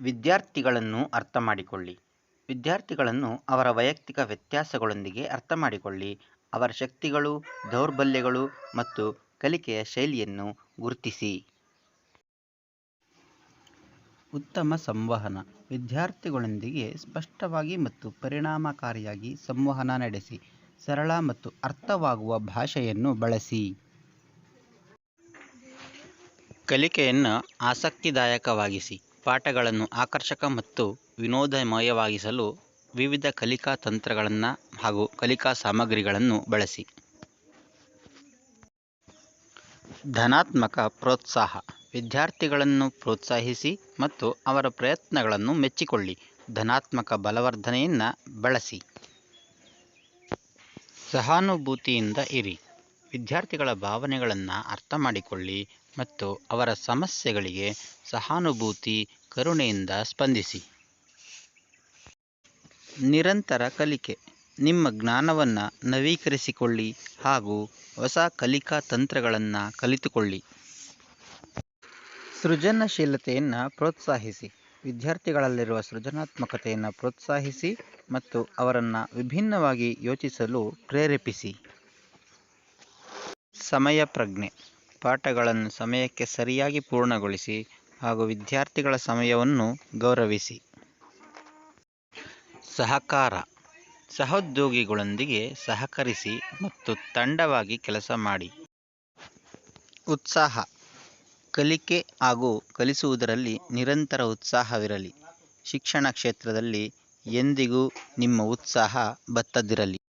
ವಿದ್ಯಾರ್ಥಿಗಳನ್ನು ಅರ್ಥಮಾಡಿಕೊಳ್ಳಿ. ವಿದ್ಯಾರ್ಥಿಗಳನ್ನು ಅವರ ವೈಯಕ್ತಿಕ ವ್ಯತ್ಯಾಸಗಳೊಂದಿಗೆ ಅರ್ಥಮಾಡಿಕೊಳ್ಳಿ. ಅವರ ಶಕ್ತಿಗಳು, ದೌರ್ಬಲ್ಯಗಳು ಮತ್ತು ಕಲಿಕೆಯ ಶೈಲಿಯನ್ನು ಗುರುತಿಸಿ. ಉತ್ತಮ ಸಂವಹನ. ವಿದ್ಯಾರ್ಥಿಗಳೊಂದಿಗೆ ಸ್ಪಷ್ಟವಾಗಿ ಮತ್ತು ಪರಿಣಾಮಕಾರಿಯಾಗಿ ಸಂವಹನ ನಡೆಸಿ. ಸರಳ ಮತ್ತು ಅರ್ಥವಾಗುವ ಭಾಷೆಯನ್ನು ಬಳಸಿ. ಕಲಿಕೆಯನ್ನು ಆಸಕ್ತಿದಾಯಕವಾಗಿಸಿ. ಪಾಠಗಳನ್ನು ಆಕರ್ಷಕ ಮತ್ತು ವಿನೋದಮಯವಾಗಿಸಲು ವಿವಿಧ ಕಲಿಕಾ ತಂತ್ರಗಳನ್ನು ಹಾಗೂ ಕಲಿಕಾ ಸಾಮಗ್ರಿಗಳನ್ನು ಬಳಸಿ. ಧನಾತ್ಮಕ ಪ್ರೋತ್ಸಾಹ. ವಿದ್ಯಾರ್ಥಿಗಳನ್ನು ಪ್ರೋತ್ಸಾಹಿಸಿ ಮತ್ತು ಅವರ ಪ್ರಯತ್ನಗಳನ್ನು ಮೆಚ್ಚಿಕೊಳ್ಳಿ. ಧನಾತ್ಮಕ ಬಲವರ್ಧನೆಯನ್ನು ಬಳಸಿ. ಸಹಾನುಭೂತಿಯಿಂದ ಇರಿ. ವಿದ್ಯಾರ್ಥಿಗಳ ಭಾವನೆಗಳನ್ನು ಅರ್ಥ ಮಾಡಿಕೊಳ್ಳಿ ಮತ್ತು ಅವರ ಸಮಸ್ಯೆಗಳಿಗೆ ಸಹಾನುಭೂತಿ, ಕರುಣೆಯಿಂದ ಸ್ಪಂದಿಸಿ. ನಿರಂತರ ಕಲಿಕೆ. ನಿಮ್ಮ ಜ್ಞಾನವನ್ನು ನವೀಕರಿಸಿಕೊಳ್ಳಿ ಹಾಗೂ ಹೊಸ ಕಲಿಕಾ ತಂತ್ರಗಳನ್ನು ಕಲಿತುಕೊಳ್ಳಿ. ಸೃಜನಶೀಲತೆಯನ್ನು ಪ್ರೋತ್ಸಾಹಿಸಿ. ವಿದ್ಯಾರ್ಥಿಗಳಲ್ಲಿರುವ ಸೃಜನಾತ್ಮಕತೆಯನ್ನು ಪ್ರೋತ್ಸಾಹಿಸಿ ಮತ್ತು ಅವರನ್ನು ವಿಭಿನ್ನವಾಗಿ ಯೋಚಿಸಲು ಪ್ರೇರೇಪಿಸಿ. ಸಮಯ ಪ್ರಜ್ಞೆ. ಪಾಠಗಳನ್ನು ಸಮಯಕ್ಕೆ ಸರಿಯಾಗಿ ಪೂರ್ಣಗೊಳಿಸಿ ಹಾಗೂ ವಿದ್ಯಾರ್ಥಿಗಳ ಸಮಯವನ್ನು ಗೌರವಿಸಿ. ಸಹಕಾರ. ಸಹೋದ್ಯೋಗಿಗಳೊಂದಿಗೆ ಸಹಕರಿಸಿ ಮತ್ತು ತಂಡವಾಗಿ ಕೆಲಸ ಮಾಡಿ. ಉತ್ಸಾಹ. ಕಲಿಕೆ ಹಾಗೂ ಕಲಿಸುವುದರಲ್ಲಿ ನಿರಂತರ ಉತ್ಸಾಹವಿರಲಿ. ಶಿಕ್ಷಣ ಕ್ಷೇತ್ರದಲ್ಲಿ ಎಂದಿಗೂ ನಿಮ್ಮ ಉತ್ಸಾಹ ಬತ್ತದಿರಲಿ.